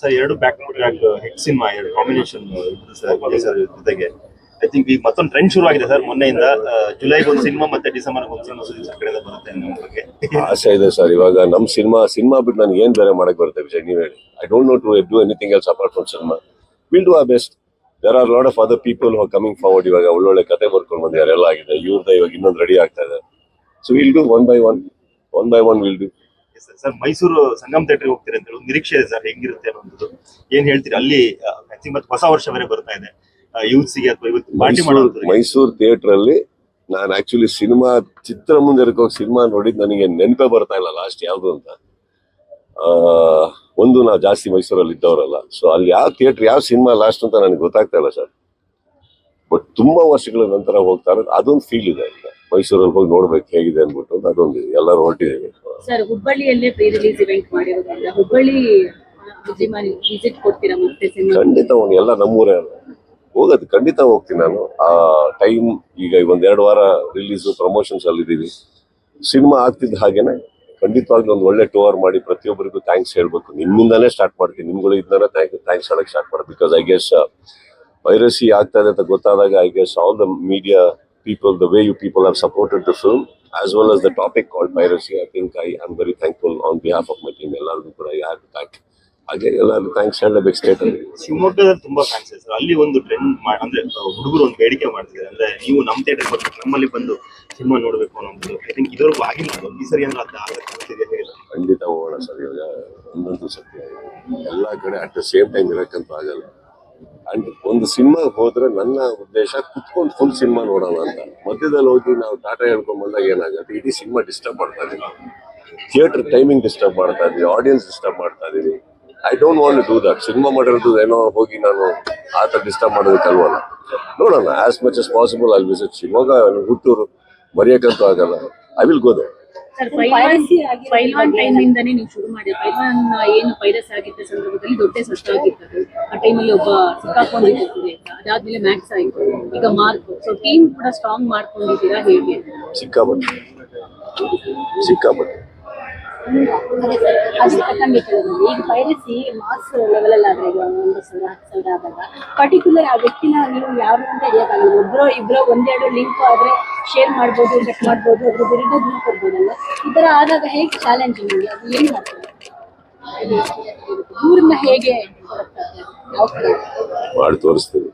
Sir ಎರಡು back to back hit cinema ಎರಡು combination Vijay sir ಜೊತೆಗೆ. ಐ ಥಿಂಕ್ ಈಗ ಮತ್ತೊಂದು ಟ್ರೆಂಡ್ ಶುರು ಆಗಿದೆ ಸರ್ ಮೊನ್ನೆಯಿಂದ ಜುಲೈಗೆ ಒಂದು ಸಿನಿಮಾ ಮತ್ತೆ ಡಿಸೆಂಬರ್ ಒಂದು ಸಿನಿಮಾ ಕಡೆಯಿಂದ ಬರುತ್ತೆ ಆಸೆ ಇದೆ ಸರ್ ಇವಾಗ ನಮ್ಮ ಸಿನಿಮಾ ಸಿನಿಮಾ ಬಿಟ್ಟು ನನಗೆ ಏನು ಬೇರೆ ಮಾಡಕ್ಕೆ ಬರುತ್ತೆ ವಿಷಯ ನೀವು ಹೇಳಿ. I don't know to do anything else apart from cinema will do ಆ best there are lot of other people are coming forward ಇವಾಗ, ಒಳ್ಳೊಳ್ಳೆ ಕತೆ ಬರ್ಕೊಂಡು ಬಂದಿದ್ದಾರೆ. ಎಲ್ಲ ಆಗಿದೆ. ಇವ್ರದ ಇವಾಗ ಇನ್ನೊಂದು ರೆಡಿ ಆಗ್ತಾ ಇದೆ. So will do one by one one by one will do sir Mysuru Sangam theatre ಹೋಗ್ತೀರಿ ಅಂತ ಹೇಳಿ ನಿರೀಕ್ಷೆ ಇದೆ ಸರ್ ಹೆಂಗಿರುತ್ತೆ ಅನ್ನೋದು. ಏನ್ ಹೇಳ್ತೀರಿ? ಅಲ್ಲಿ ಮತ್ತೆ ಹೊಸ ವರ್ಷ ಬೇರೆ ಬರ್ತಾ ಇದೆ. ಯೂತ್ಸಿಗೆ ಅಥವಾ ಇವತ್ತು ಪಾರ್ಟಿ ಮೈಸೂರು ಮಾಡೋದು ಮೈಸೂರು ಥಿಯೇಟರ್ ಅಲ್ಲಿ ನಾನು ಆಕ್ಚುಲಿ ಸಿನಿಮಾ ಚಿತ್ರ ಮುಂದೆ ಹೋಗಿ ಸಿನಿಮಾ ನೋಡಿದ್ ನನಗೆ ನೆನಪೇ ಬರ್ತಾ ಇಲ್ಲ ಲಾಸ್ಟ್ ಯಾವ್ದು ಅಂತ. ಒಂದು ನಾ ಜಾಸ್ತಿ ಮೈಸೂರಲ್ಲಿ ಇದ್ದವರಲ್ಲ. ಸೊ ಅಲ್ಲಿ ಯಾವ ಥಿಯೇಟರ್ ಯಾವ ಸಿನಿಮಾ ಲಾಸ್ಟ್ ಅಂತ ನನಗೆ ಗೊತ್ತಾಗ್ತಾ ಇಲ್ಲ ಸರ್ ಬಟ್ ತುಂಬಾ ವರ್ಷಗಳ ನಂತರ ಹೋಗ್ತಾ ಇರೋದು ಅದೊಂದು ಫೀಲ್ ಇದೆ. ಮೈಸೂರಲ್ಲಿ ಹೋಗಿ ನೋಡ್ಬೇಕು ಹೇಗಿದೆ ಅನ್ಬಿಟ್ಟು ಅದೊಂದು ಎಲ್ಲರೂ ಹೊರಟಿದ್ದೀವಿ. ಸರ್, ಹುಬ್ಬಳ್ಳಿಯಲ್ಲೇ ಪ್ರೀ ರಿಲೀಸ್ ಇವೆಂಟ್ ಮಾಡಿರೋದ್ರಿಂದ ಹುಬ್ಬಳ್ಳಿ ವಿಸಿಟ್ ಕೊಡ್ತೀರಾ ಮತ್ತೆ ಖಂಡಿತ ಹೋಗಿ ಎಲ್ಲ ನಮ್ಮೂರೇ ಅಲ್ಲ. ಹೋಗೋದು, ಖಂಡಿತ ಹೋಗ್ತೀನಿ ನಾನು. ಆ ಟೈಮ್ ಈಗ ಒಂದೆರಡು ವಾರ ರಿಲೀಸು ಪ್ರಮೋಷನ್ಸ್ ಅಲ್ಲಿ ಇದ್ದೀವಿ. ಸಿನಿಮಾ ಆಗ್ತಿದ್ದ ಹಾಗೇನೆ, ಖಂಡಿತವಾಗ್ಲೂ ಒಂದು ಒಳ್ಳೆ ಟೂರ್ ಮಾಡಿ ಪ್ರತಿಯೊಬ್ಬರಿಗೂ ಥ್ಯಾಂಕ್ಸ್ ಹೇಳ್ಬೇಕು. ನಿಮ್ಮಿಂದಾನೇ ಸ್ಟಾರ್ಟ್ ಮಾಡ್ತೀನಿ. ನಿಮ್ಗಳು ಇದನ್ನ ಥ್ಯಾಂಕ್ಸ್ ಹೇಳಕ್ ಸ್ಟಾರ್ಟ್ ಮಾಡಿ ಬಿಕಾಸ್ ಐ ಗೆಸ್ ವೈರಸಿ ಆಗ್ತಾ ಇದೆ ಅಂತ ಗೊತ್ತಾದಾಗ I guess all the media people the way you people have supported to film as well as the topic called piracy I think I am very thankful on behalf of my team ಎಲ್ಲರಿಗೂ ಕೂಡ have thank ಹಾಗೆ ಎಲ್ಲರಿಗೂ thanks ಹೇಳಬೇಕು state ಅಲ್ಲಿ. ಶಿವಮೊಗ್ಗದಲ್ಲಿ ತುಂಬಾ thanks sir ಅಲ್ಲಿ ಒಂದು ಟ್ರೆಂಡ್ ಅಂದ್ರೆ ಹುಡುಗರು ಒಂದು ಬೇಡಿಕೆ ಮಾಡ್ತಿದ್ದಾರೆ. ಅಂದ್ರೆ ನೀವು ನಮ್ಮ ಥಿಯೇಟರ್ ಬರ್ಬೇಕು ನಮ್ಮಲ್ಲಿ ಬಂದು ಸಿನಿಮಾ ನೋಡಬೇಕು ಅನ್ನೋದು. ಐ ಥಿಂಕ್ ಇದುವರೆಗೂ ಆಗಿಲ್ಲ. ಈ ಸರಿ ಅಂದ್ರೆ ಅದು ಆಗುತ್ತೆ ಖಂಡಿತ ಹೋಗೋಣ ಸರ್ ಇವಾಗ ಒಂದೊಂದು ಸತ್ಯ ಎಲ್ಲ ಕಡೆ ಅಟ್ ದ ಸೇಮ್ ಟೈಮ್ ಇರಕ್ಕಂತ ಆಗಲ್ಲ. ಅಂಡ್ ಒಂದು ಸಿನಿಮಾ ಹೋದ್ರೆ ನನ್ನ ಉದ್ದೇಶ ಕುತ್ಕೊಂಡು ಫುಲ್ ಸಿನಿಮಾ ನೋಡೋಣ ಅಂತ. ಮಧ್ಯದಲ್ಲಿ ಹೋಗಿ ನಾವು ಟಾಟಾ ಹೇಳ್ಕೊಂಡ್ ಬಂದಾಗ ಏನಾಗುತ್ತೆ? ಇಡೀ ಸಿನಿಮಾ ಡಿಸ್ಟರ್ಬ್ ಮಾಡ್ತಾ ಇದೀವಿ. ಥಿಯೇಟರ್ ಟೈಮಿಂಗ್ ಡಿಸ್ಟರ್ಬ್ ಮಾಡ್ತಾ ಇದೀವಿ. ಆಡಿಯನ್ಸ್ ಡಿಸ್ಟರ್ಬ್ ಮಾಡ್ತಾ ಇದೀವಿ. I don't want do that cinema ಮಾಡಿರೋದು ಏನೋ ಹೋಗಿ ನಾನು ಆ ಥರ ಡಿಸ್ಟರ್ಬ್ ಮಾಡೋದಕ್ಕಲ್ವಲ್ಲ ನೋಡೋಣ. ಆಸ್ ಮಚ್ ಆಸ್ ಪಾಸಿಬಲ್ ಅಲ್ಲಿ ವಿಸಿಟ್ ಶಿವಮೊಗ್ಗ ಹುಟ್ಟೂರು ಮರೆಯೋಕ್ಕಂತೂ ಆಗಲ್ಲ. I will go they sir Pailwan time ಇಂದಾನೇ ನೀವು ಶುರು ಮಾಡಿ ಪೈಲ್ವಾನ್ ಏನು ವೈರಸ್ ಆಗಿದ್ದ ಸಂದರ್ಭದಲ್ಲಿ ದೊಡ್ಡ ಸಷ್ಟ ಆಗಿತ್ತು ಆ ಟೈಮಲ್ಲಿ ಒಬ್ಬ ಸಿಕ್ಕಾಕೊಂಡಿರ್ತೀವಿ ಅಂತ ಅದಾದ್ಮೇಲೆ ಮ್ಯಾಕ್ಸ್ ಆಯ್ತು. ಈಗ ಮಾರ್ಕ್ ಸೊ ಟೀಮ್ ಕೂಡ ಸ್ಟ್ರಾಂಗ್ ಮಾಡ್ಕೊಂಡಿದ್ದೀರಾ ಹೇಗೆ? ಸಿಕ್ಕಾಪಟ್ಟೆ ಸಿಕ್ಕಾಪಟ್ಟೆ ಈಗ ಪೈರಸಿ ಮಾಸ್ ಲೆವೆಲ್ ಅಲ್ಲಿ ಆದ್ರೆ ಈಗ ಒಂದು ಸಾವಿರ ಹತ್ತು ಸಾವಿರ ಆದಾಗ ಪರ್ಟಿಕ್ಯುಲರ್ ಆ ವ್ಯಕ್ತಿನ ನೀವು ಯಾರು ಅಂತ ಹಿಡಿಯೋಕ್ಕಾಗಲ್ಲ ಒಬ್ಬರೋ ಇಬ್ಬರೋ ಒಂದೆರಡು ಲಿಂಕ್ ಆದ್ರೆ ಶೇರ್ ಮಾಡ್ಬೋದು ಚೆಕ್ ಮಾಡ್ಬೋದು ಅದ್ರ ವಿರುದ್ಧ ದೂರ ಕೊಡ್ಬೋದಲ್ಲ. ಈ ತರ ಆದಾಗ ಹೇಗೆ ಚಾಲೆಂಜ್ ನಿಮಗೆ? ಅದು ಏನು ಮಾಡ್ತಾರೆ? ದೂರನ್ನ ಹೇಗೆ ಮಾಡಿ ತೋರಿಸ್ತೀವಿ.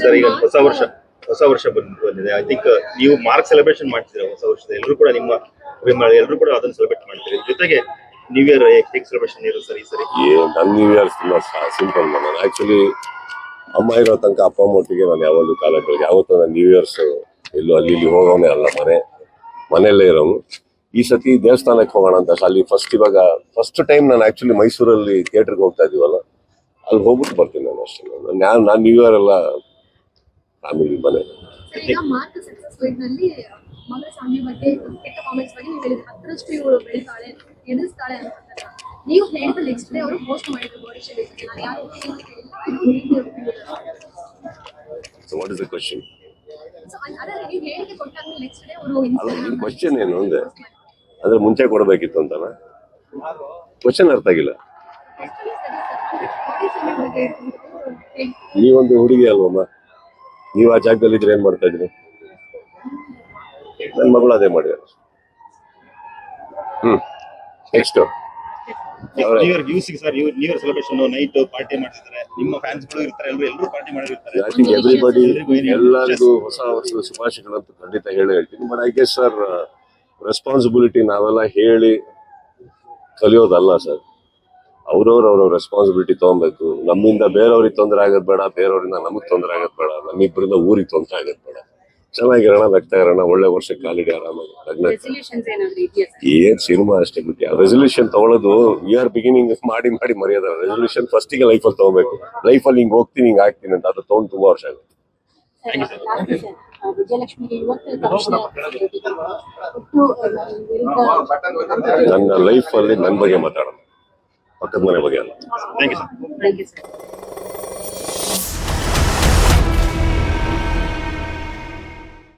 ಸರ್ ಈಗ ಹೊಸ ವರ್ಷ ಹೊಸ ವರ್ಷ ಬಂದ್ ಬಂದಿದೆ. ಐ ಥಿಂಕ್ ನೀವು ಮಾರ್ಕ್ ಸೆಲೆಬ್ರೇಷನ್ ಮಾಡ್ತೀರಾ ಹೊಸ ವರ್ಷದ ಎಲ್ಲರೂ ಕೂಡ ನಿಮ್ಮ ಅಭಿಮಾನ ಎಲ್ಲರೂ ಕೂಡ ಅದನ್ನ ಸೆಲೆಬ್ರೇಟ್ ಮಾಡ್ತೀವಿ ಜೊತೆಗೆ ನ್ಯೂ ಇಯರ್ ಹೇಗೆ ಸೆಲೆಬ್ರೇಷನ್ ಇರೋ ಸರಿ ಈ ಸರಿ? ನನ್ನ ನ್ಯೂ ಇಯರ್ ತುಂಬಾ ಸಿಂಪಲ್ ನಾನು ಆಕ್ಚುಲಿ ಅಮ್ಮ ಇರೋ ತನಕ ಅಪ್ಪ ಅಮ್ಮ ಒಟ್ಟಿಗೆ ನಾನು ಯಾವಾಗಲೂ ಕಾಲ ಯಾವತ್ತೂ ನಾನು ನ್ಯೂ ಇಯರ್ಸ್ ಎಲ್ಲೂ ಅಲ್ಲಿ ಇಲ್ಲಿ ಹೋಗೋನೇ ಅಲ್ಲ ಮನೆ ಮನೆಯಲ್ಲೇ ಇರೋನು. ಈ ಸತಿ ದೇವಸ್ಥಾನಕ್ಕೆ ಹೋಗೋಣ ಅಂತ ಅಲ್ಲಿ ಫಸ್ಟ್ ಇವಾಗ ಫಸ್ಟ್ ಟೈಮ್ ನಾನು ಆಕ್ಚುಲಿ ಮೈಸೂರಲ್ಲಿ ಥಿಯೇಟರ್ಗೆ ಹೋಗ್ತಾ ಇದೀವಲ್ಲ ಅಲ್ಲಿ ಹೋಗ್ಬಿಟ್ಟು ಬರ್ತೀನಿ ನಾನು ಅಷ್ಟೇ. ನಾನು ನಾನು ನ್ಯೂ ಇಯರ್ ಎಲ್ಲ ಫ್ಯಾಮಿಲಿ ಮನೆ. ಸ್ವಾಮಿ ಬಗ್ಗೆ ಕೆಟ್ಟ ಕಾಮೆಂಟ್ಸ್ ಬಗ್ಗೆ ನೀವು ಹೇಳಿದ್ರೆ ಹತ್ತರಷ್ಟು ಇವಳು ಬೆಳಿತಾಳೆ ಎದುರಿಸ್ತಾಳೆ ಅಂತ ನೀವು ಹೇಳಿದ ನೆಕ್ಸ್ಟ್ ಡೇ ಅವರು ಪೋಸ್ಟ್ ಮಾಡಿದ್ರು ಗೌರಿ ಶೇಪ್ ನಾನು ಯಾರು so what is the question ಅದೇ ನೀವು ನೆಕ್ಸ್ಟ್ ಡೇ ಅವರು ಅಲ್ಲ ಈ ಕ್ವಶನ್ ಏನು ಅಂದ್ರೆ? ಅಂದ್ರೆ ಮುಂಚೆ ಕೊಡಬೇಕಿತ್ತು ಅಂತಾನ? ಕ್ವಶನ್ ಅರ್ಥ ಆಗಿಲ್ಲ. ನೀವೊಂದು ಹುಡುಗಿ ಅಲ್ವಮ್ಮ? ನೀವು ಆ ಜಾಗದಲ್ಲಿ ಇದ್ರೆ ಏನ್ ಮಾಡ್ತಾ ಇದ್ರಿ? ನನ್ನ ಮಗಳು ಅದೇ ಮಾಡಿದ್ರು ಹ್ಮ್. Next new year sir new year celebration night party ಮಾಡ್ತಿದ್ದಾರೆ ನಿಮ್ಮ ಫ್ಯಾನ್ಸ್ಗಳು ಇರ್ತಾರೆ ಎಲ್ಲರೂ ಎಲ್ಲರೂ ಪಾರ್ಟಿ ಮಾಡಿರ್ತಾರೆ. ಐ ಥಿಂಕ್ ಎವ್ರಿಬಡಿ ಎಲ್ಲರಿಗೂ ಹೊಸ ವರ್ಷದ ಶುಭಾಶಯಗಳಂತ ಖಂಡಿತ ಹೇಳಿ ಹೇಳ್ತೀನಿ. But I guess sir responsibility ನಾವೆಲ್ಲ ಹೇಳಿ ಕಲಿಯೋದಲ್ಲ ಸರ್ ಅವ್ರವ್ರ ಅವ್ರವ್ರ ರೆಸ್ಪಾನ್ಸಿಬಿಲಿಟಿ ತಗೊಬೇಕು. ನಮ್ಮಿಂದ ಬೇರೆಯವ್ರಿಗೆ ತೊಂದರೆ ಆಗದ್ ಬೇಡ ಬೇರೆಯವರಿಂದ ನಮಗ್ ತೊಂದರೆ ಆಗದ್ ಬೇಡ ನಮ್ಮಿಬ್ಬರಿಂದ ಊರಿಗೆ ತೊಂದರೆ ಆಗದ್ ಬೇಡ. ಚೆನ್ನಾಗಿರೋಣ ನಗ್ತಾ ಇರೋಣ ಒಳ್ಳೆ ವರ್ಷ ಕಾಲಿಡಿ ಆರಾಮಾಗಿ. ಲಗ್ನ ಏನ್ ಸಿನಿಮಾ ಅಷ್ಟೇ ಬಿಟ್ಟು. ರೆಸೊಲ್ಯೂಷನ್ ತಗೊಳ್ಳೋದು ವಿ ಆರ್ ಬಿಗಿನಿಂಗ್ ಮಾಡಿ ಮಾಡಿ ಮರ್ಯಾದ ರೆಸೊಲ್ಯೂಷನ್ ಫಸ್ಟಿಗೆ ಲೈಫಲ್ಲಿ ತಗೋಬೇಕು. ಲೈಫಲ್ಲಿ ಹಿಂಗ್ ಹೋಗ್ತೀನಿ ಹಿಂಗ್ ಆಗ್ತೀನಿ ಅಂತ ಅದು ತಗೊಂಡು ತುಂಬಾ ವರ್ಷ ಆಗುತ್ತೆ. ನನ್ನ ಲೈಫಲ್ಲಿ ನನ್ನ ಬಗ್ಗೆ ಮಾತಾಡೋಣ. ಪಕ್ಕದ ಮನೆ ಬಗ್ಗೆ ಅಲ್ಲ.